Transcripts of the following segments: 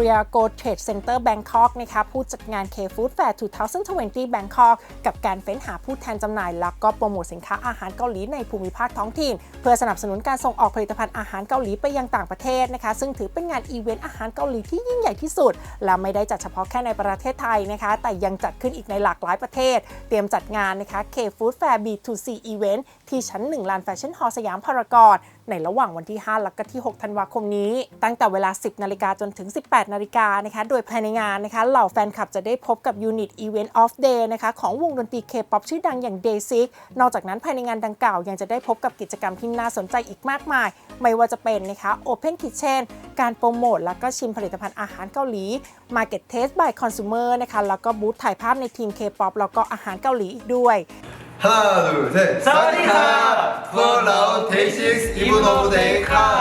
Parago Trade Center Bangkok นะคะผู้จัดงาน K-Food Fair 2020 Bangkok กับการเฟ้นหาผู้แทนจำหน่าย แล้วก็โปรโมทสินค้าอาหารเกาหลีในภูมิภาคท้องถิ่น เพื่อสนับสนุนการส่งออกผลิตภัณฑ์อาหารเกาหลีไปยังต่างประเทศนะคะ ซึ่งถือเป็นงานอีเวนต์อาหารเกาหลีที่ยิ่งใหญ่ที่สุด และไม่ได้จัดเฉพาะแค่ในประเทศไทยนะคะ แต่ยังจัดขึ้นอีกในหลากหลายประเทศ เตรียมจัดงานนะคะ K-Food Fair B2C Event ที่ชั้น 1 ลานแฟชั่นฮอลล์สยามพารากอนในระหว่างวันที่ 5 และก็ที่ 6 ธันวาคมนี้ ตั้งแต่เวลา 10 นาฬิกาจนถึง 18 นาฬิกานะคะ โดยภายในงานนะคะ เหล่าแฟนคลับจะได้พบกับยูนิต Event of Day นะคะของวงดนตรี K-POP ชื่อดังอย่าง Day 6 นอกจากนั้นภายในงานดังกล่าว ยังจะได้พบกับกิจกรรมที่น่าสนใจอีกมากมาย ไม่ว่าจะเป็นนะคะ Open Kitchen การโปรโมทแล้วก็ชิมผลิตภัณฑ์อาหารเกาหลี Market Taste by Consumer นะคะแล้วก็บูธถ่ายภาพในทีม K-POP แล้วก็อาหารเกาหลีอีกด้วย 하나 둘셋. 사와디카! 플라우 데이식스 이븐 오브 데이 카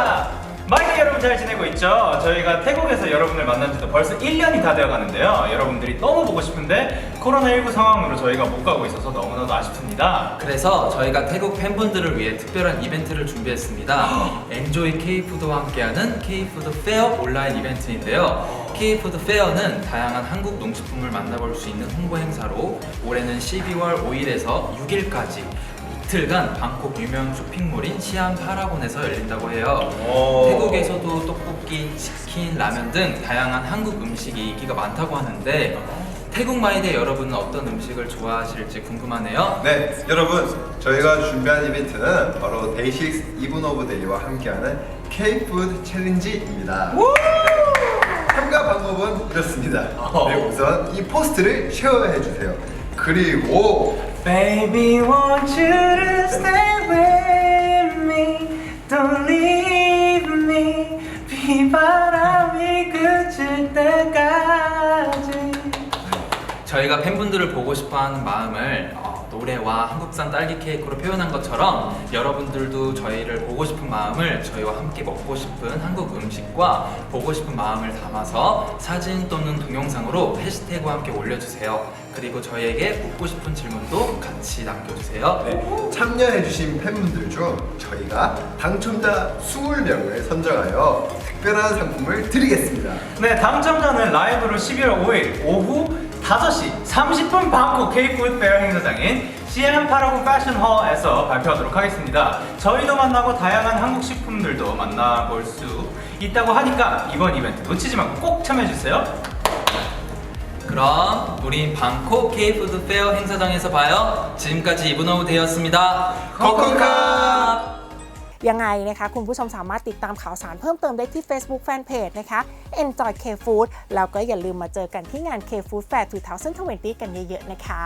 마이크 여러분 잘 지내고 있죠? 저희가 태국에서 여러분을 만난 지도 벌써 1년이 다 되어 가는데요. 여러분들이 너무 보고 싶은데 코로나19 상황으로 저희가 못 가고 있어서 너무나도 아쉽습니다. 그래서 저희가 태국 팬분들을 위해 특별한 이벤트를 준비했습니다. 엔조이 K푸드와 함께하는 K푸드 페어 온라인 이벤트인데요. K푸드 페어는 다양한 한국 농식품을 만나볼 수 있는 홍보 행사로 올해는 12월 5일에서 6일까지 이틀간 방콕 유명 쇼핑몰인 시안 파라곤에서 열린다고 해요. 오. 태국에서도 떡볶이, 치킨, 라면 등 다양한 한국 음식이 인기가 많다고 하는데 태국 마이데 여러분은 어떤 음식을 좋아하실지 궁금하네요. 네 여러분 저희가 준비한 이벤트는 바로 데이식스 이븐 오브 데이와 함께하는 K-푸드 챌린지입니다 참가 방법은 이렇습니다 네, 우선 이 포스트를 쉐어해 주세요 그리고 Baby, won't you stay with me? Don't leave me. 비바람이 그칠 때까지. 저희가 팬분들을 보고 싶어하는 마음을 어, 노래와 한국산 딸기 케이크로 표현한 것처럼 여러분들도 저희를 보고 싶은 마음을 저희와 함께 먹고 싶은 한국 음식과 보고 싶은 마음을 담아서 사진 또는 동영상으로 해시태그와 함께 올려주세요. 그리고 저희에게 묻고 싶은 질문도 같이 남겨주세요. 네, 참여해주신 팬분들 중 저희가 당첨자 20명을 선정하여 특별한 상품을 드리겠습니다 네, 당첨자는 라이브로 11월 5일 오후 5시 30분 방콕 K-푸드 페어 행사장인 CM 파라곤 패션홀에서 발표하도록 하겠습니다. 저희도 만나고 다양한 한국 식품들도 만나볼 수 있다고 하니까 이번 이벤트 놓치지 말고 꼭 참여해주세요. 그럼 우린 방콕 K푸드 페어 행사장에서 봐요. 지금까지 이브노우 데이였습니다. 코코카! ยังไงนะคะ คุณผู้ชมสามารถติดตามข่าวสารเพิ่มเติมได้ที่ Facebook Fanpage นะคะ Enjoy K Food แล้วก็อย่าลืมมาเจอกันที่งาน K Food Fair 2020 กันเยอะๆนะคะ